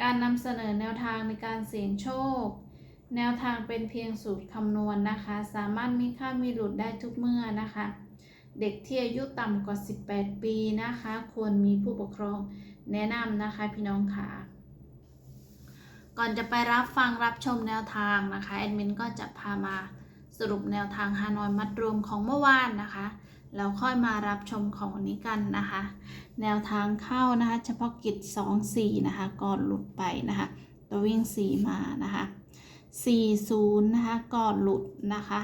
การนำเสนอแนวทางในการเสี่ยงโชค แนวทางเป็นเพียงสูตรคำนวณนะคะ สามารถมีค่ามีหลุดได้ทุกเมื่อนะคะ เด็กที่อายุต่ำกว่า 18 ปีนะคะ ควรมีผู้ปกครองแนะนำนะคะพี่น้องค่ะ ก่อนจะไปรับฟังรับชมแนวทางนะคะแอดมินก็จะพามาสรุปแนวทางฮานอยมัดรวมของเมื่อวานนะคะ แล้วค่อยมารับชมของวันนี้กันนะคะ แนวทางเข้านะคะ เฉพาะกิจ 2 4 นะคะ ก่อนหลุดไปนะคะ ตัววิ่ง 4 มานะคะ 40 นะคะ ก่อนหลุดนะคะ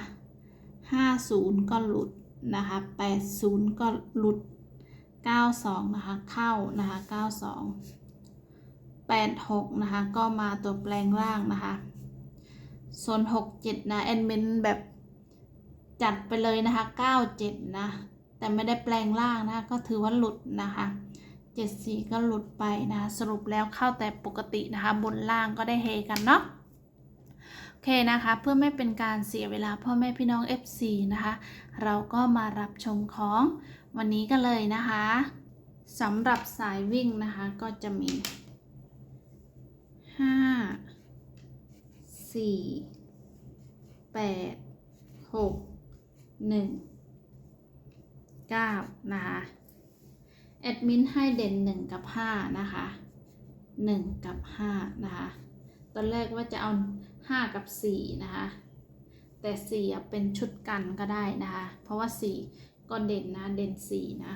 50 ก็หลุดนะคะ 80 ก็หลุด 92 นะคะ เข้านะคะ 92 86 นะคะ ก็มาตัวแปลงร่างนะคะส่วน67 นะแอดมินแบบ จัดไปเลยนะคะ 97 นะ แต่ไม่ได้แปลงร่างนะะก็ถือว่าหลุดนะคะ 74 ก็หลุดไปนะะสรุปแล้วเข้าแต่ปกตินะคะ บนล่างก็ได้เฮกันเนาะโอเคนะคะ เพื่อไม่เป็นการเสียเวลาพ่อแม่พี่น้อง FC นะคะ เราก็มารับชมของวันนี้กันเลยนะคะสำหรับสายวิ่งนะคะก็จะมีห้าสี่แปด หนึ่งเก้านะคะแอดมินให้เด่นหนึ่งกับห้านะคะหนึ่งกับห้านะคะตอนแรกว่าจะเอาห้ากับสี่นะคะแต่สี่เป็นชุดกันก็ได้นะคะ เพราะว่าสี่ก็เด่นนะเด่นสี่นะ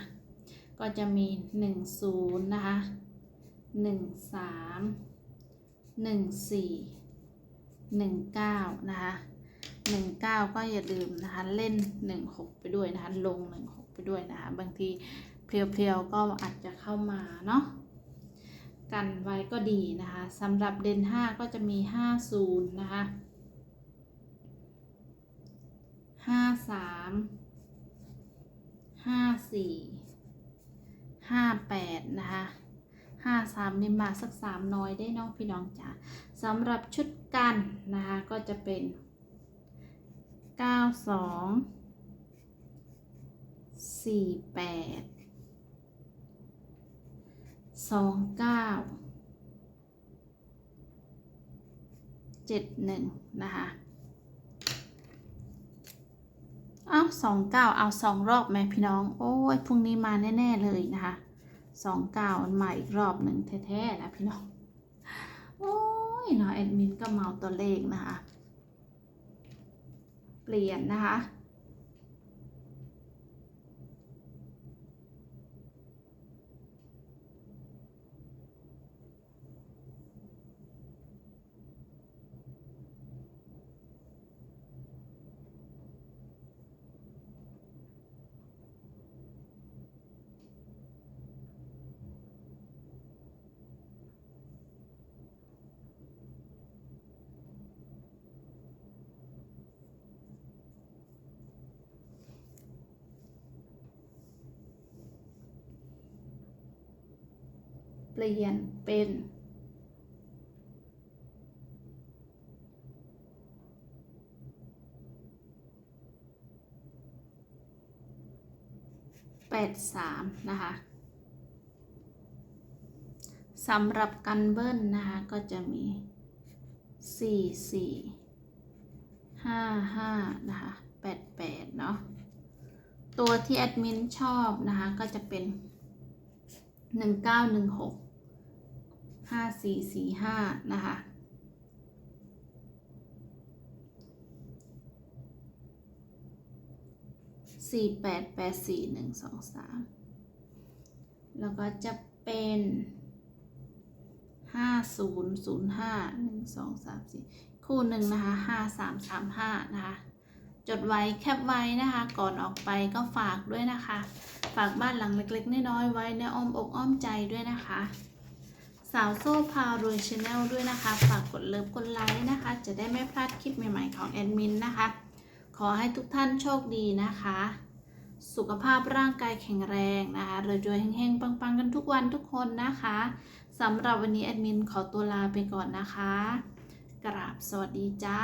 ก็จะมีหนึ่งศูนย์นะคะหนึ่งสามหนึ่งสี่หนึ่งเก้านะคะ หนึ่งเก้าก็อย่าลืมนะคะเล่นหนึ่งหกไปด้วยนะคะลงหนึ่งหกไปด้วยนะคะบางทีเพลียวๆก็อาจจะเข้ามาเนาะกันไว้ก็ดีนะคะสำหรับเดน5ก็จะมี50นะคะ53 54 58นะคะ53นี่มาสัก3น้อยได้เน้องพี่น้องจ๋าสำหรับชุดกันนะคะก็จะเป็น 92 48สองเก้าเจ็ดหนึ่งนะคะเอาสองเก้าเอาสองรอบไหมพี่น้อง โอ้ยพรุ่งนี้มาแน่ ๆ เลยนะคะสองเก้ามันมาอีกรอบหนึ่งแท้ๆนะพี่น้อง โอ้ยเนาะแอดมินก็เมาตัวเลขนะคะ เปลี่ยนนะคะ เปลี่ยนเป็น แปดสามนะคะสำหรับกันเบิ้ลนะคะ ก็จะมีสี่สี่ห้าห้านะคะแปดแปดเนาะตัวที่แอดมินชอบนะคะ ก็จะเป็นหนึ่งเก้าหนึ่งหก ห้าสี่สี่ห้านะคะสี่แปดแปดสี่หนึ่งสองสามแล้วก็จะเป็นห้าศูนย์ศูนย์ห้าหนึ่งสองสามสี่คู่หนึ่งนะคะห้าสามสามห้านะคะจดไว้แคปไว้นะคะ ก่อนออกไปก็ฝากด้วยนะคะ ฝากบ้านหลังเล็กๆน้อยๆไว้ในอ้อมอกอ้อมใจด้วยนะคะ สาวโซ่พารวยชาแนลด้วยนะคะ ฝากกดเลิฟกดไลค์นะคะ จะได้ไม่พลาดคลิปใหม่ๆของแอดมินนะคะ ขอให้ทุกท่านโชคดีนะคะ สุขภาพร่างกายแข็งแรงนะคะรวยๆเฮงๆ ปังๆ กันทุกวันทุกคนนะคะสำหรับวันนี้แอดมินขอตัวลาไปก่อนนะคะ กราบสวัสดีจ้า